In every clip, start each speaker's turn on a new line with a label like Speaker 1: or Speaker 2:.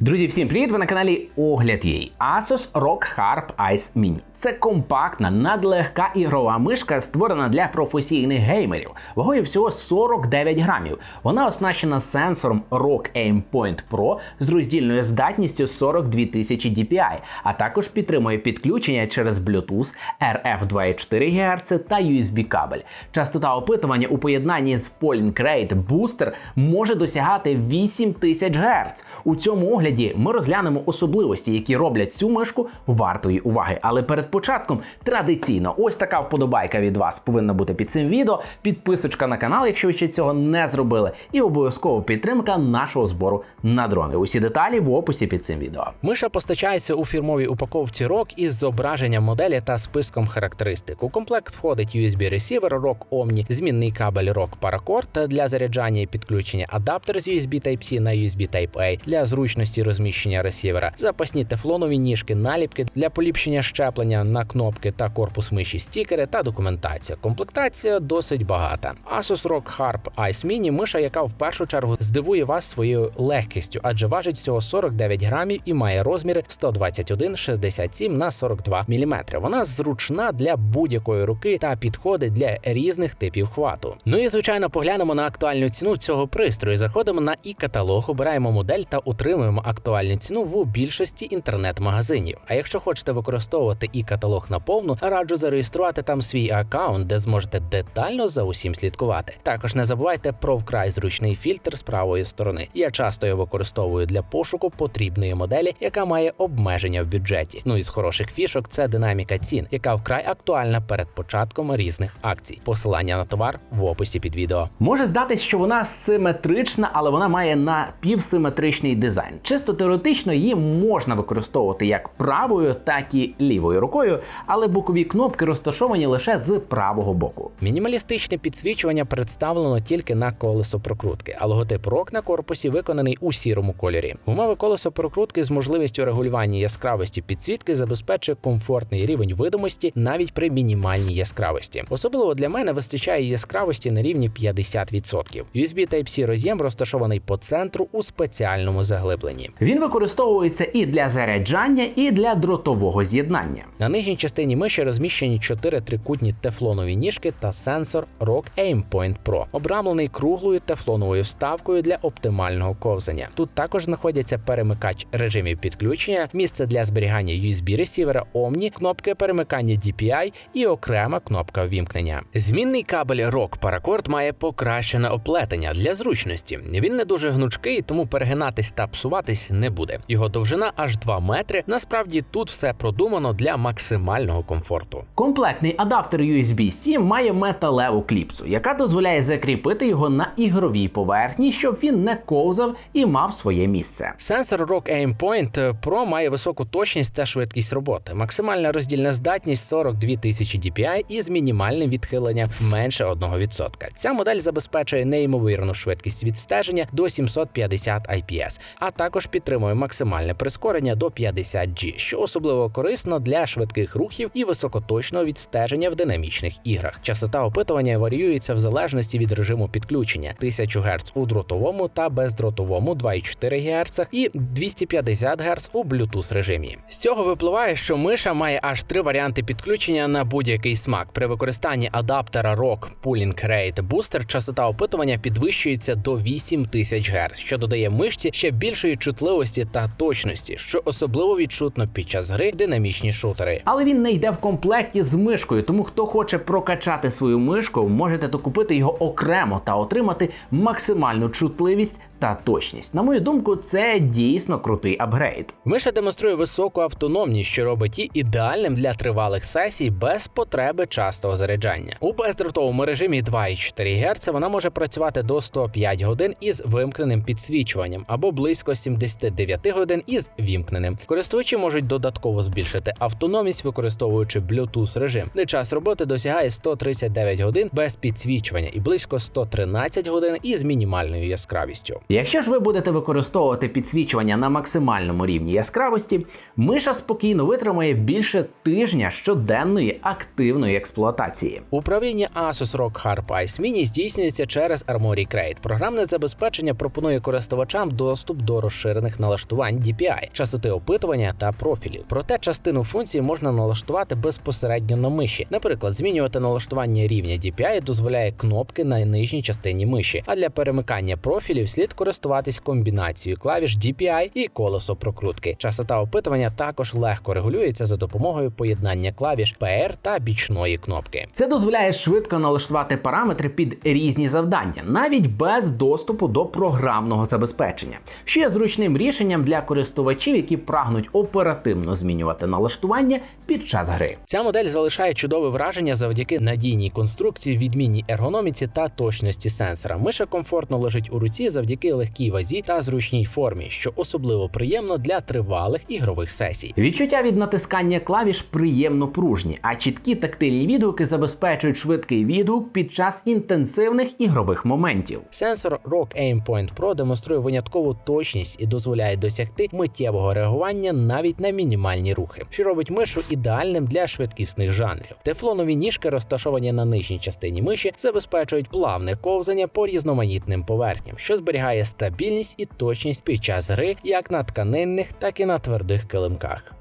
Speaker 1: Друзі, всім привіт! Ви на каналі Огляд їй. Asus ROG Harp Ice Mini. Це компактна, надлегка ігрова мишка, створена для професійних геймерів. Вагою всього 49 грамів. Вона оснащена сенсором ROG Aimpoint Pro з роздільною здатністю 42 тисячі DPI, а також підтримує підключення через Bluetooth, RF 2,4 ГГц та USB кабель. Частота опитування у поєднанні з Polling Rate Booster може досягати 8000 Гц. У цьому огляді ми розглянемо особливості, які роблять цю мишку вартої уваги. Але перед початком традиційно ось така вподобайка від вас повинна бути під цим відео. Підписочка на канал, якщо ви ще цього не зробили, і обов'язково підтримка нашого збору на дрони. Усі деталі в описі під цим відео.
Speaker 2: Миша постачається у фірмовій упаковці ROG із зображенням моделі та списком характеристик. У комплект входить USB ресівер ROG Omni, змінний кабель ROG Paracord для заряджання і підключення, адаптер з USB Type-C на USB Type-A для зручності розміщення ресівера, запасні тефлонові ніжки, наліпки для поліпшення щеплення на кнопки та корпус миші, стікери та документація. Комплектація досить багата. Asus ROG Harp Ice Mini – миша, яка в першу чергу здивує вас своєю легкістю, адже важить всього 49 грамів і має розміри 121,67 на 42 мм. Вона зручна для будь-якої руки та підходить для різних типів хвату. Ну і звичайно, поглянемо на актуальну ціну цього пристрою. Заходимо на і каталог, обираємо модель та отримуємо актуальну ціну в більшості інтернет-магазинів. А якщо хочете використовувати і каталог наповну, раджу зареєструвати там свій аккаунт, де зможете детально за усім слідкувати. Також не забувайте про вкрай зручний фільтр з правої сторони. Я часто його використовую для пошуку потрібної моделі, яка має обмеження в бюджеті. Ну і з хороших фішок це динаміка цін, яка вкрай актуальна перед початком різних акцій. Посилання на товар в описі під відео.
Speaker 1: Може здатись, що вона симетрична, але вона має напівсиметричний дизайн. Чисто теоретично її можна використовувати як правою, так і лівою рукою, але бокові кнопки розташовані лише з правого боку.
Speaker 2: Мінімалістичне підсвічування представлено тільки на колесо прокрутки, а логотип ROG на корпусі виконаний у сірому кольорі. Умови колесо прокрутки з можливістю регулювання яскравості підсвітки забезпечує комфортний рівень видимості навіть при мінімальній яскравості. Особливо для мене вистачає яскравості на рівні 50%. USB Type-C роз'єм розташований по центру у спеціальному заглибленні.
Speaker 1: Він використовується і для заряджання, і для дротового з'єднання.
Speaker 2: На нижній частині миші розміщені чотири трикутні тефлонові ніжки та сенсор ROG Aimpoint Pro, обрамлений круглою тефлоновою вставкою для оптимального ковзання. Тут також знаходяться перемикач режимів підключення, місце для зберігання USB ресівера Omni, кнопки перемикання DPI і окрема кнопка ввімкнення. Змінний кабель ROG Paracord має покращене оплетення для зручності. Він не дуже гнучкий, тому перегинатись та псуватись не буде. Його довжина аж 2 метри. Насправді тут все продумано для максимального комфорту.
Speaker 1: Комплектний адаптер USB-C має металеву кліпсу, яка дозволяє закріпити його на ігровій поверхні, щоб він не ковзав і мав своє місце.
Speaker 2: Сенсор ROG Aimpoint Pro має високу точність та швидкість роботи. Максимальна роздільна здатність 42 тисячі DPI із мінімальним відхиленням менше 1%. Ця модель забезпечує неймовірну швидкість відстеження до 750 IPS, а також підтримує максимальне прискорення до 50G, що особливо корисно для швидких рухів і високоточного відстеження в динамічних іграх. Частота опитування варіюється в залежності від режиму підключення: 1000 Гц у дротовому та бездротовому 2,4 Гц і 250 Гц у Bluetooth режимі. З цього випливає, що миша має аж три варіанти підключення на будь-який смак. При використанні адаптера ROG Pulling Rate Booster частота опитування підвищується до 8000 Гц, що додає мишці ще більшої чутливості та точності, що особливо відчутно під час гри динамічні шутери.
Speaker 1: Але він не йде в комплекті з мишкою, тому хто хоче прокачати свою мишку, можете докупити його окремо та отримати максимальну чутливість та точність. На мою думку, це дійсно крутий апгрейд.
Speaker 2: Миша демонструє високу автономність, що робить її ідеальним для тривалих сесій без потреби частого заряджання. У бездротовому режимі 2,4 Гц вона може працювати до 105 годин із вимкненим підсвічуванням або близько 79 годин із вімкненим. Користувачі можуть додатково збільшити автономність, використовуючи Bluetooth режим, де час роботи досягає 139 годин без підсвічування і близько 113 годин із мінімальною яскравістю.
Speaker 1: Якщо ж ви будете використовувати підсвічування на максимальному рівні яскравості, миша спокійно витримає більше тижня щоденної активної експлуатації.
Speaker 2: Управління Asus ROG Harp Ice Mini здійснюється через Armoury Crate. Програмне забезпечення пропонує користувачам доступ до розширених налаштувань DPI, частоти опитування та профілів. Проте частину функцій можна налаштувати безпосередньо на миші. Наприклад, змінювати налаштування рівня DPI дозволяє кнопки на нижній частині миші. А для перемикання профілів слід користуватись комбінацією клавіш DPI і колесо прокрутки. Частота опитування також легко регулюється за допомогою поєднання клавіш PR та бічної кнопки.
Speaker 1: Це дозволяє швидко налаштувати параметри під різні завдання, навіть без доступу до програмного забезпечення, що є зручним рішенням для користувачів, які прагнуть оперативно змінювати налаштування під час гри.
Speaker 2: Ця модель залишає чудове враження завдяки надійній конструкції, відмінній ергономіці та точності сенсора. Миша комфортно лежить у руці завдяки легкій вазі та зручній формі, що особливо приємно для тривалих ігрових сесій.
Speaker 1: Відчуття від натискання клавіш приємно пружні, а чіткі тактильні відгуки забезпечують швидкий відгук під час інтенсивних ігрових моментів.
Speaker 2: Сенсор ROG Aimpoint Pro демонструє виняткову точність і дозволяє досягти миттєвого реагування навіть на мінімальні рухи, що робить мишу ідеальним для швидкісних жанрів. Тефлонові ніжки, розташовані на нижній частині миші, забезпечують плавне ковзання по різноманітним поверхням, що зберігає стабільність і точність під час гри як на тканинних, так і на твердих килимках.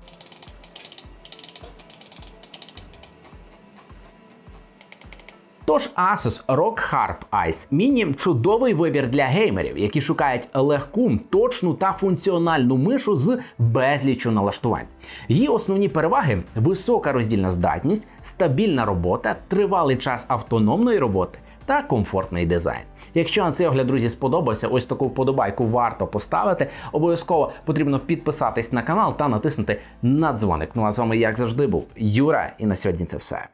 Speaker 1: Тож Asus ROG Harp Ice Mini – чудовий вибір для геймерів, які шукають легку, точну та функціональну мишу з безліччю налаштувань. Її основні переваги висока роздільна здатність, стабільна робота, тривалий час автономної роботи та комфортний дизайн. Якщо на цей огляд, друзі, сподобався, ось таку вподобайку варто поставити. Обов'язково потрібно підписатись на канал та натиснути на дзвоник. Ну а з вами, як завжди, був Юра, і на сьогодні це все.